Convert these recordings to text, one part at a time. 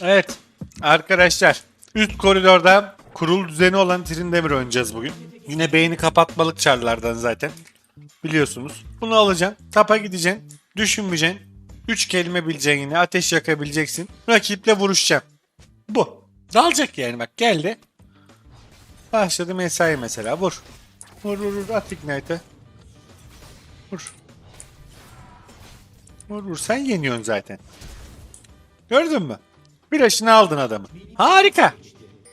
Evet arkadaşlar üst koridorda kurul düzeni olan Trindemir oynayacağız bugün. Yine beyni kapatmalık çarlardan zaten. Biliyorsunuz. Bunu alacaksın. Tapa gideceksin. Düşünmeyeceksin. Üç kelime bileceksin yine. Ateş yakabileceksin. Rakiple vuruşacaksın. Bu. Dalacak yani bak geldi. Başladı mesai mesela. Vur. Vur vur vur. At Ignite'ı. Vur. Vur vur. Sen yeniyorsun zaten. Gördün mü? Bir aşını aldın adamı. Harika.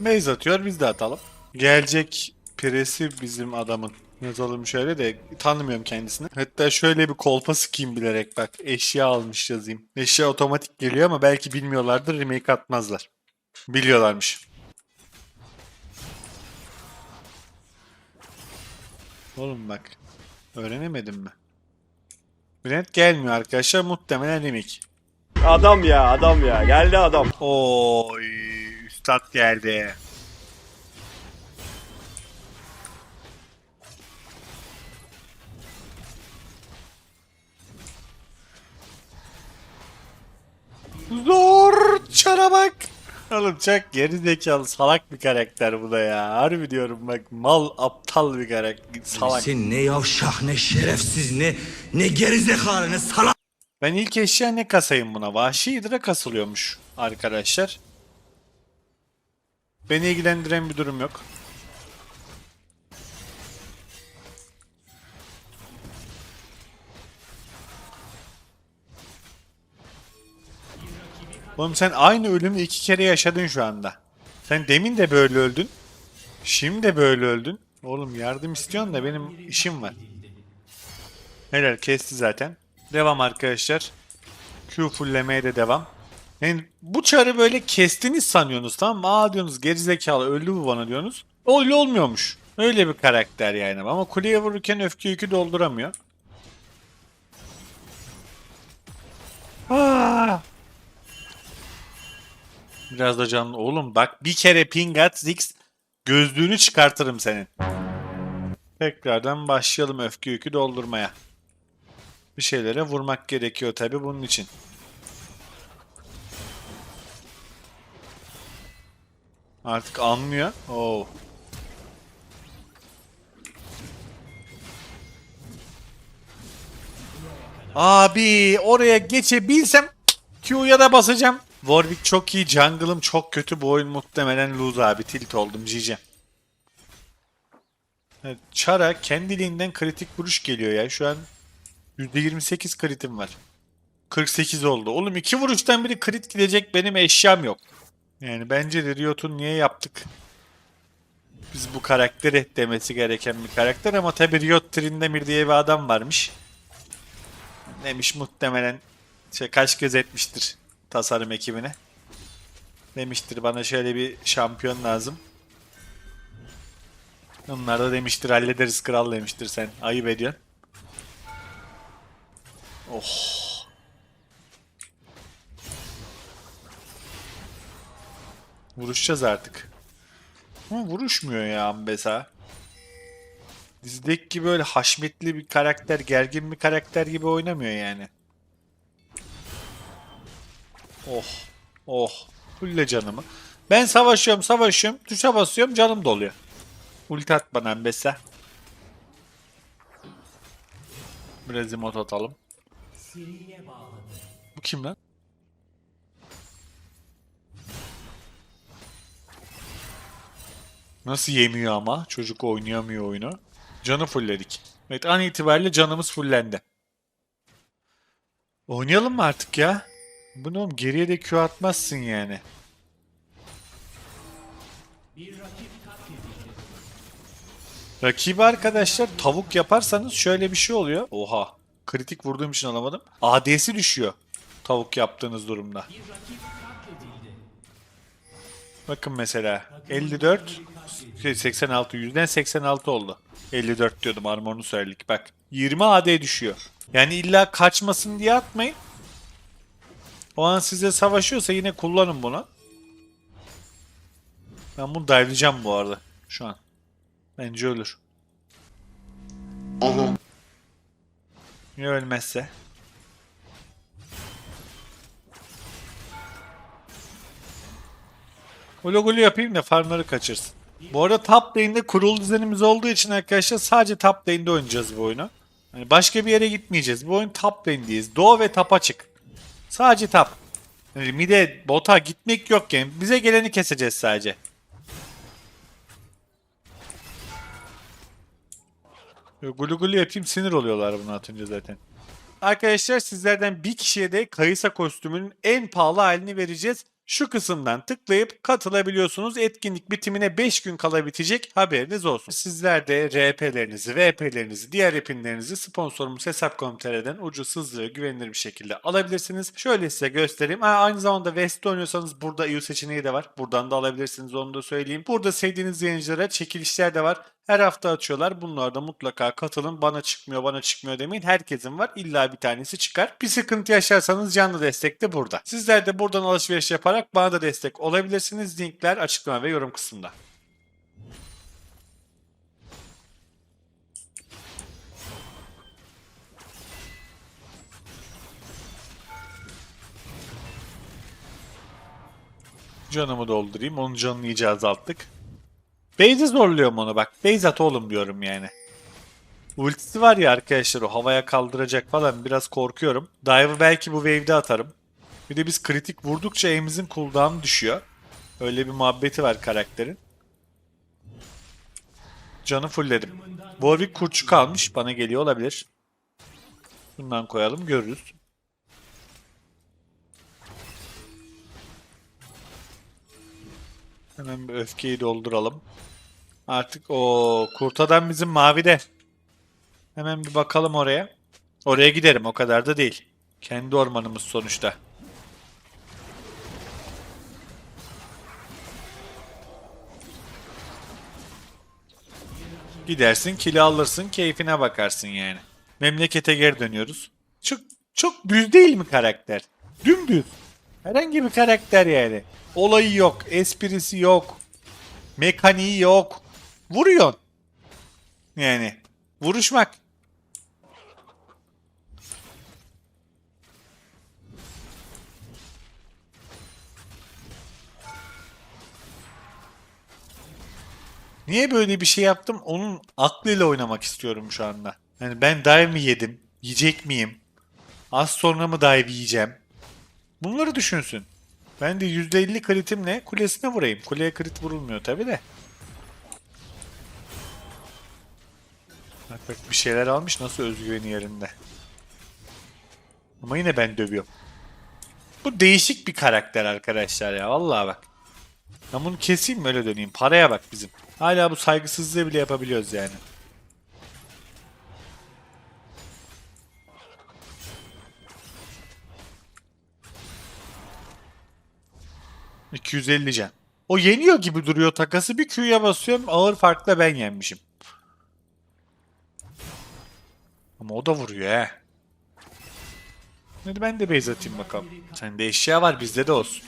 Base atıyor biz de atalım. Gelecek piresi bizim adamın. Yazalım şöyle de tanımıyorum kendisini. Hatta şöyle bir kolpa sıkayım bilerek bak. Eşya almış yazayım. Eşya otomatik geliyor ama belki bilmiyorlardır remake atmazlar. Biliyorlarmış. Oğlum bak. Öğrenemedim mi? Brent gelmiyor arkadaşlar. Muhtemelen remake. Adam ya adam ya geldi adam. Oy, üstad geldi. Zor çara bak. Oğlum çok geri zekalı salak bir karakter bu da ya. Harbi diyorum bak mal aptal bir karakter salak. Sen ne yavşak ne şerefsiz ne ne gerizekalı ne salak. Ben ilk eşya ne kasayım buna? Vahşi idra kasılıyormuş arkadaşlar. Beni ilgilendiren bir durum yok. Oğlum sen aynı ölümü iki kere yaşadın şu anda. Sen demin de böyle öldün. Şimdi de böyle öldün. Oğlum yardım istiyorsun da benim işim var. Helal kesti zaten. Devam arkadaşlar. Q fulllemeye de devam. Yani bu çarı böyle kestiniz sanıyorsunuz tamam mı? Aa diyorsunuz gerizekalı öldü bu bana diyorsunuz. Öyle olmuyormuş. Öyle bir karakter yani. Ama kuleye vururken öfke yükü dolduramıyor. Aa! Biraz da canlı. Oğlum bak bir kere ping at Zix gözlüğünü çıkartırım senin. Tekrardan başlayalım öfke yükü doldurmaya. Bir şeylere vurmak gerekiyor tabi bunun için. Artık anlıyor. Oo. Abi oraya geçebilsem Q'ya da basacağım. Warwick çok iyi, jungle'ım çok kötü. Bu oyun muhtemelen lose abi. Tilt oldum GG. Evet, Chara kendiliğinden kritik vuruş geliyor ya. Şu an %28 kritim var. 48 oldu. Oğlum iki vuruştan biri krit gidecek benim eşyam yok. Yani bence de Riot'un niye yaptık? Biz bu karakteri demesi gereken bir karakter ama tabi Riot Trindamir diye bir adam varmış. Demiş muhtemelen şey, kaç göz etmiştir tasarım ekibine. Demiştir bana şöyle bir şampiyon lazım. Onlar da demiştir hallederiz kral demiştir sen. Ayıp ediyorsun. Oh. Vuruşacağız artık. Ama vuruşmuyor ya Ambesa. Dizideki böyle haşmetli bir karakter, gergin bir karakter gibi oynamıyor yani. Oh. Oh. Fulle canımı. Ben savaşıyorum, savaşıyorum. Tuşa basıyorum, canım doluyor. Ulti at bana Ambesa. Biraz emot atalım. Bu kim lan? Nasıl yemiyor ama? Çocuk oynayamıyor oyunu. Canı fullledik. Evet an itibariyle canımız fullendi. Oynayalım mı artık ya? Bu ne oğlum? Geriye de Q atmazsın yani. Rakibi arkadaşlar tavuk yaparsanız şöyle bir şey oluyor. Oha. Kritik vurduğum için alamadım. AD'si düşüyor. Tavuk yaptığınız durumda. Bakın mesela 54 şey 86 yüzden 86 oldu. 54 diyordum armorunu söyledik. Bak 20 AD düşüyor. Yani illa kaçmasın diye atmayın. O an size savaşıyorsa yine kullanın bunu. Ben bunu dive'layacağım bu arada şu an. Bence ölür. Ya ölmezse? Gulu yapayım da farmları kaçırsın. Bu arada top lane'de kurulu düzenimiz olduğu için arkadaşlar sadece top lane'de oynayacağız bu oyunu. Yani başka bir yere gitmeyeceğiz. Bu oyun top lane'deyiz. Doğu ve top açık. Sadece top. Yani mide, bota gitmek yok yani. Bize geleni keseceğiz sadece. Gulu gulu yapayım sinir oluyorlar bunu atınca zaten. Arkadaşlar sizlerden bir kişiye de Kayısa kostümünün en pahalı halini vereceğiz. Şu kısımdan tıklayıp katılabiliyorsunuz. Etkinlik bitimine 5 gün kala bitecek haberiniz olsun. Sizler de RP'lerinizi, VP'lerinizi, diğer epinlerinizi sponsorumuz Hesap.com.tr'den ucuz, hızlı ve güvenilir bir şekilde alabilirsiniz. Şöyle size göstereyim. Ha, aynı zamanda West'te oynuyorsanız burada EU seçeneği de var. Buradan da alabilirsiniz onu da söyleyeyim. Burada sevdiğiniz yayıncılara çekilişler de var. Her hafta açıyorlar. Bunlarda mutlaka katılın. Bana çıkmıyor, bana çıkmıyor demeyin. Herkesin var. İlla bir tanesi çıkar. Bir sıkıntı yaşarsanız canlı destek de burada. Sizler de buradan alışveriş yaparak bana da destek olabilirsiniz. Linkler açıklama ve yorum kısmında. Canımı doldurayım. Onun canını iyice azalttık. Base'i zorluyorum onu bak. Base at oğlum diyorum yani. Ultisi var ya arkadaşlar o havaya kaldıracak falan biraz korkuyorum. Dive'ı belki bu wave'de atarım. Bir de biz kritik vurdukça aim'imizin cooldown'u düşüyor. Öyle bir muhabbeti var karakterin. Canı fullledim. Warwick kurçu kalmış. Bana geliyor olabilir. Bundan koyalım görürüz. Hemen bir öfkeyi dolduralım. Artık o kurt adam bizim mavide. Hemen bir bakalım oraya. Oraya giderim o kadar da değil. Kendi ormanımız sonuçta. Gidersin kili alırsın keyfine bakarsın yani. Memlekete geri dönüyoruz. Çok çok düz değil mi karakter? Dümdüz. Herhangi bir karakter yani. Olayı yok, esprisi yok. Mekaniği yok. Vuruyorsun. Yani vuruşmak. Niye böyle bir şey yaptım? Onun aklıyla oynamak istiyorum şu anda. Yani ben dive mi yedim? Yiyecek miyim? Az sonra mı dive yiyeceğim? Bunları düşünsün. Ben de %50 kritimle kulesine vurayım. Kuleye krit vurulmuyor tabi de. Bak bak bir şeyler almış nasıl özgüveni yerinde. Ama yine ben dövüyorum. Bu değişik bir karakter arkadaşlar ya vallahi bak. Ben bunu keseyim mi öyle döneyim. Paraya bak bizim. Hala bu saygısızlığı bile yapabiliyoruz yani. ...250 can. O yeniyor gibi duruyor takası. Bir Q'ya basıyorum ağır farkla ben yenmişim. Ama o da vuruyor he. Hadi ben de base atayım bakalım. Sende eşya var bizde de olsun.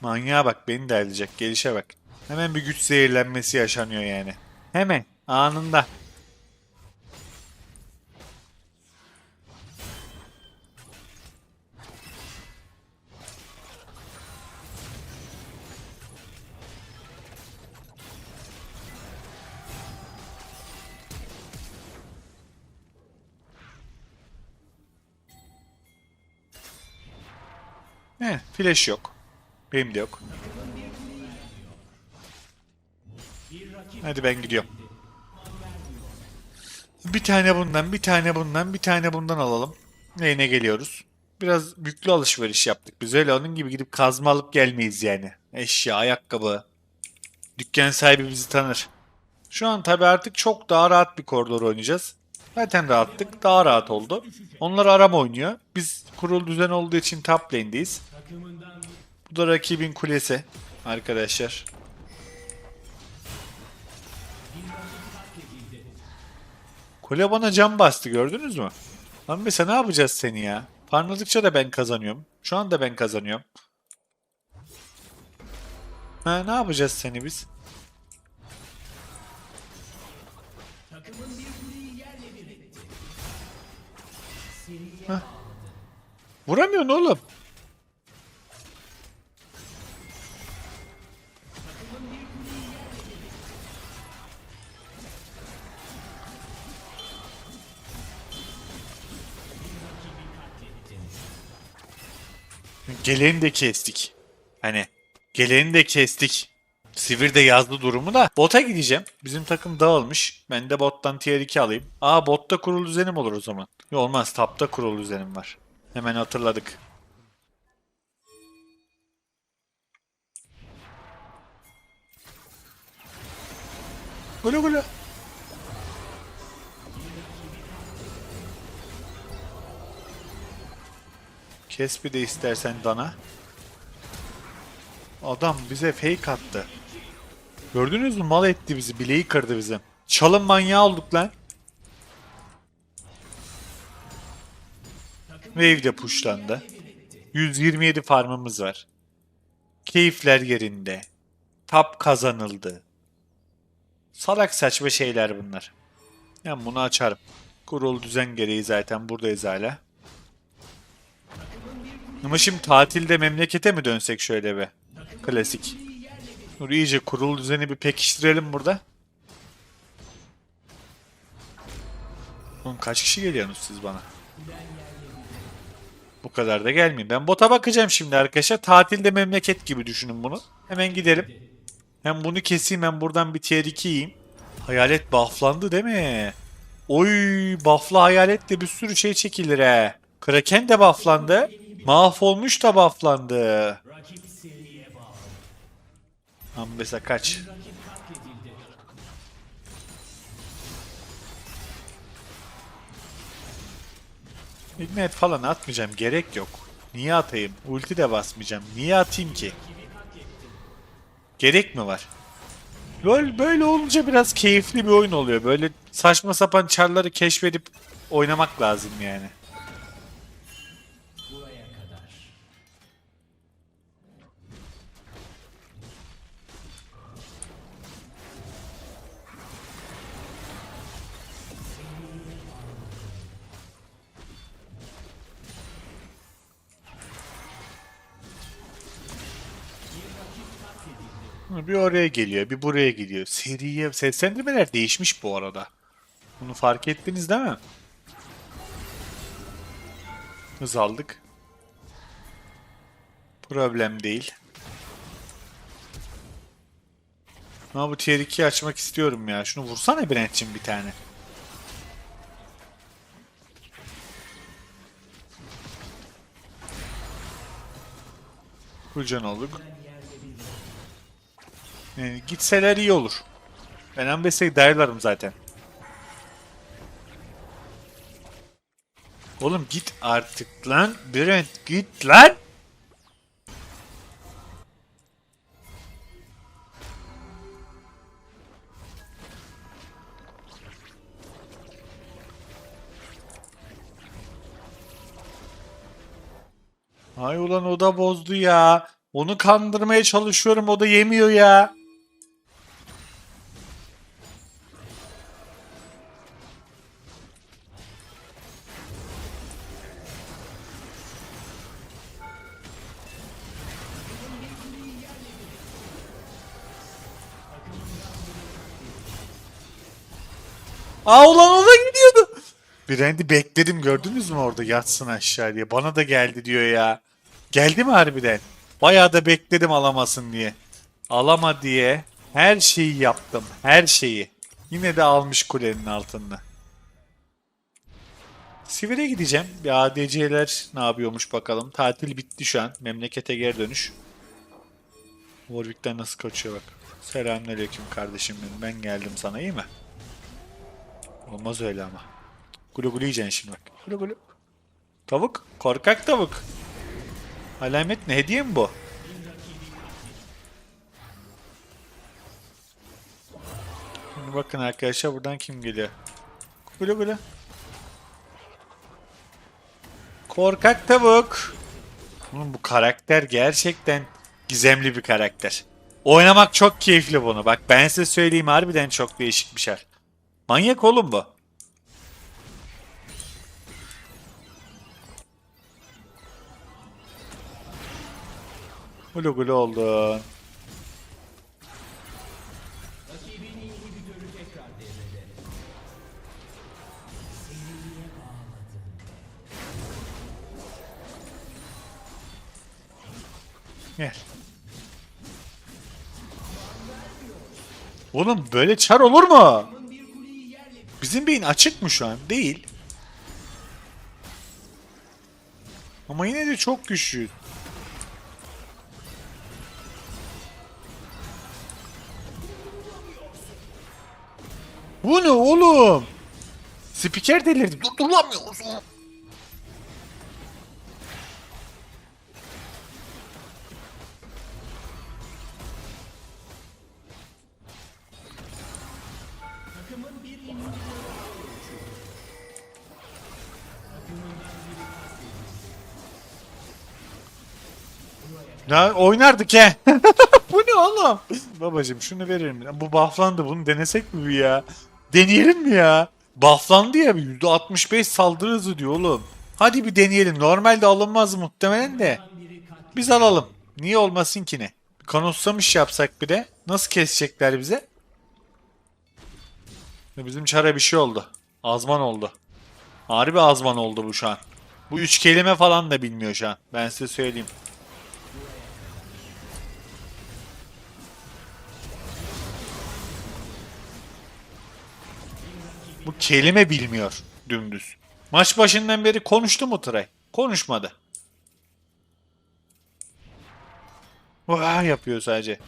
Manyağa bak beni de edecek. Gelişe bak. Hemen bir güç zehirlenmesi yaşanıyor yani. Hemen anında. He, flash yok. Benim de yok. Hadi ben gidiyorum. Bir tane bundan, bir tane bundan, bir tane bundan alalım. Neyine geliyoruz? Biraz yüklü alışveriş yaptık. Biz öyle onun gibi gidip kazma alıp gelmeyiz yani. Eşya, ayakkabı. Dükkan sahibi bizi tanır. Şu an tabi artık çok daha rahat bir koridor oynayacağız. Zaten rahattık. Daha rahat oldu. Onlar arama oynuyor. Biz kurul düzen olduğu için top lane'deyiz. Bu da rakibin kulesi arkadaşlar. Kule bana cam bastı gördünüz mü? Lan mesela ne yapacağız seni ya? Farmladıkça da ben kazanıyorum. Şu anda ben kazanıyorum. Ha, ne yapacağız seni biz? Heh. Vuramıyorsun oğlum. Geleni de kestik. Hani geleni de kestik. Sivir de yazdı durumu da. Bota gideceğim. Bizim takım dağılmış. Ben de bottan tier 2 alayım. Aa botta kurul düzenim olur o zaman. Yok olmaz. Tapta kurul düzenim var. Hemen hatırladık. Gule gule. Kes bir de istersen dana. Adam bize fake attı. Gördünüz mü? Mal etti bizi. Bileği kırdı bizim. Çalın manyağı olduk lan. Wave de pushlandı. 127 farmımız var. Keyifler yerinde. Tap kazanıldı. Salak saçma şeyler bunlar. Ben bunu açarım. Kurul düzen gereği zaten buradayız hala. Ama şimdi tatilde memlekete mi dönsek şöyle be? Klasik. Dur iyice kurul düzeni bir pekiştirelim burada. Oğlum kaç kişi geliyorsunuz siz bana? Bu kadar da gelmeyin. Ben bota bakacağım şimdi arkadaşlar. Tatilde memleket gibi düşünün bunu. Hemen gidelim. Hem bunu keseyim hem buradan bir tier 2 yiyeyim. Hayalet bufflandı değil mi? Oy bufflı hayaletle bir sürü şey çekilir he. Kraken de bufflandı. Mahvolmuş da bufflandı. Ambesa kaç. Ignite falan atmayacağım. Gerek yok. Niye atayım? Ulti de basmayacağım. Niye atayım ki? Gerek mi var? LoL böyle olunca biraz keyifli bir oyun oluyor. Böyle saçma sapan çarları keşfedip oynamak lazım yani. Bir oraya geliyor, bir buraya gidiyor. Seriye seslendirmeler değişmiş bu arada. Bunu fark ettiniz değil mi? Hız aldık. Problem değil. Ama bu tier 2'yi açmak istiyorum ya. Şunu vursana Brent'cim bir tane. Hulcan olduk. Yani gitseler iyi olur. Ben Ambes'e dayılarım zaten. Oğlum git artık lan. Brent git lan. Ay ulan o da bozdu ya. Onu kandırmaya çalışıyorum o da yemiyor ya. Aa ulan o da gidiyordu. Brand'i bekledim gördünüz mü orada yatsın aşağı diye. Bana da geldi diyor ya. Geldi mi harbiden? Bayağı da bekledim alamasın diye. Alama diye her şeyi yaptım. Her şeyi. Yine de almış kulenin altında. Sivir'e gideceğim. Bir ADC'ler ne yapıyormuş bakalım. Tatil bitti şu an. Memlekete geri dönüş. Warwick'ten nasıl kaçıyor bak. Selamünaleyküm kardeşim benim. Ben geldim sana iyi mi? Olmaz öyle ama. Gulu gulu yiyeceksin şimdi bak. Gulu gulu. Tavuk. Korkak tavuk. Alamet ne? Hediye mi bu? Şimdi bakın arkadaşlar buradan kim geliyor? Gulu gulu. Korkak tavuk. Oğlum bu karakter gerçekten gizemli bir karakter. Oynamak çok keyifli bunu. Bak ben size söyleyeyim harbiden çok değişik bir şey. Manyak oğlum bu. Gulu gulu oldu. Gel. Oğlum böyle çar olur mu? Bizim beyin açık mı şu an? Değil. Ama yine de çok güçlü. Bu ne oğlum? Spiker delirdi. Durdurulamıyorsun. Ya oynardık he. Bu ne oğlum? Babacım şunu verir mi? Bu bufflandı bunu denesek mi bu ya? Deneyelim mi ya? Bufflandı ya %65 saldırı hızı diyor oğlum. Hadi bir deneyelim. Normalde alınmaz muhtemelen de. Biz alalım. Niye olmasın ki ne? Kanotsamış yapsak bir de. Nasıl kesecekler bize? Bizim çara bir şey oldu. Azman oldu. Harbi azman oldu bu şu an. Bu üç kelime falan da bilmiyor şu an. Ben size söyleyeyim. Bu kelime bilmiyor dümdüz. Maç başından beri konuştu mu Tray? Konuşmadı. Vah yapıyor sadece.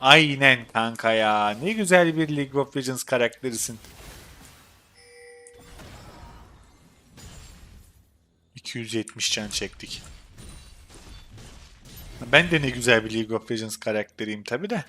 Aynen kanka ya. Ne güzel bir League of Legends karakterisin. 270 can çektik. Ben de ne güzel bir League of Legends karakteriyim tabi de.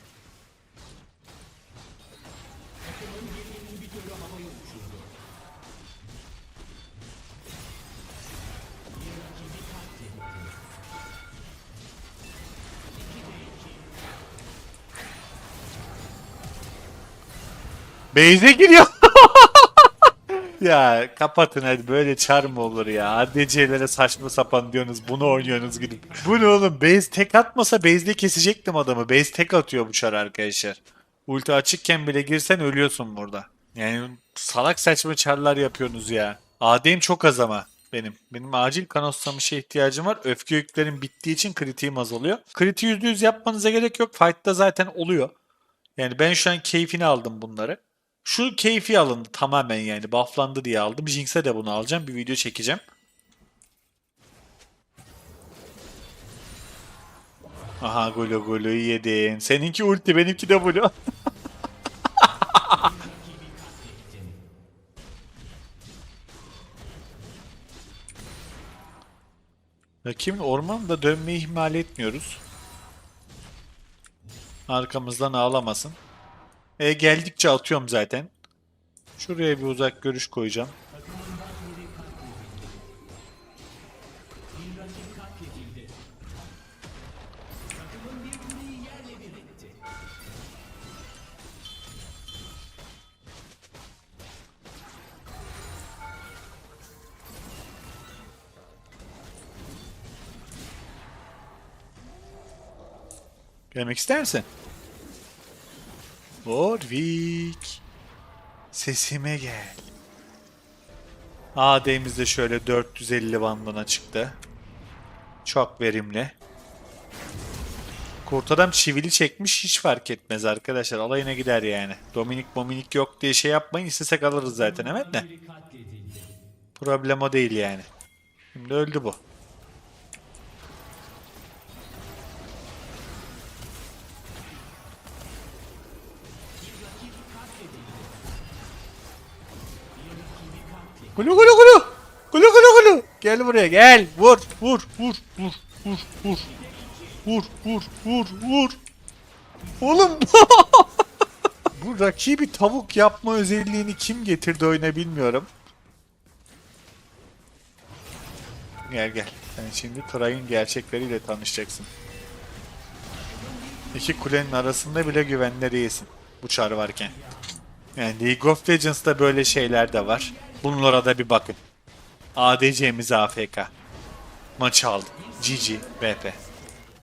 Beyze giriyor. ya kapatın hadi böyle çar mı olur ya? ADC'lere saçma sapan diyorsunuz bunu oynuyorsunuz gidip. Bu ne oğlum? Base tek atmasa base'de kesecektim adamı. Base tek atıyor bu çar arkadaşlar. Ulti açıkken bile girsen ölüyorsun burada. Yani salak saçma çarlar yapıyorsunuz ya. AD'm çok az ama benim. Benim acil kanotsamışa ihtiyacım var. Öfke yüklerim bittiği için kritiğim azalıyor. Kritiği %100 yapmanıza gerek yok. Fight'ta zaten oluyor. Yani ben şu an keyfini aldım bunları. Şu keyfi alındı tamamen yani. Bufflandı diye aldım. Jinx'e de bunu alacağım. Bir video çekeceğim. Aha gulu gulu yedin. Seninki ulti benimki de blue. Rakibin ormanda dönmeyi ihmal etmiyoruz. Arkamızdan ağlamasın. E geldikçe atıyorum zaten. Şuraya bir uzak görüş koyacağım. Gelmek ister misin? Warwick. Sesime gel. AD'miz de şöyle 450 bandına çıktı. Çok verimli. Kurt adam çivili çekmiş hiç fark etmez arkadaşlar. Alayına gider yani. Dominik Dominik yok diye şey yapmayın. istesek alırız zaten evet de. Problem o değil yani. Şimdi öldü bu. Gulu gulu gulu. Gulu gulu gulu. Gel buraya gel. Vur vur vur vur vur vur. Vur vur vur vur. Oğlum. Bu rakibi tavuk yapma özelliğini kim getirdi oyuna bilmiyorum. Gel gel. Sen şimdi Tray'ın gerçekleriyle tanışacaksın. İki kulenin arasında bile güvenli değilsin. Bu çar varken. Yani League of Legends'da böyle şeyler de var. Bunlara da bir bakın. ADC'miz AFK. maçı aldık. GG, BP.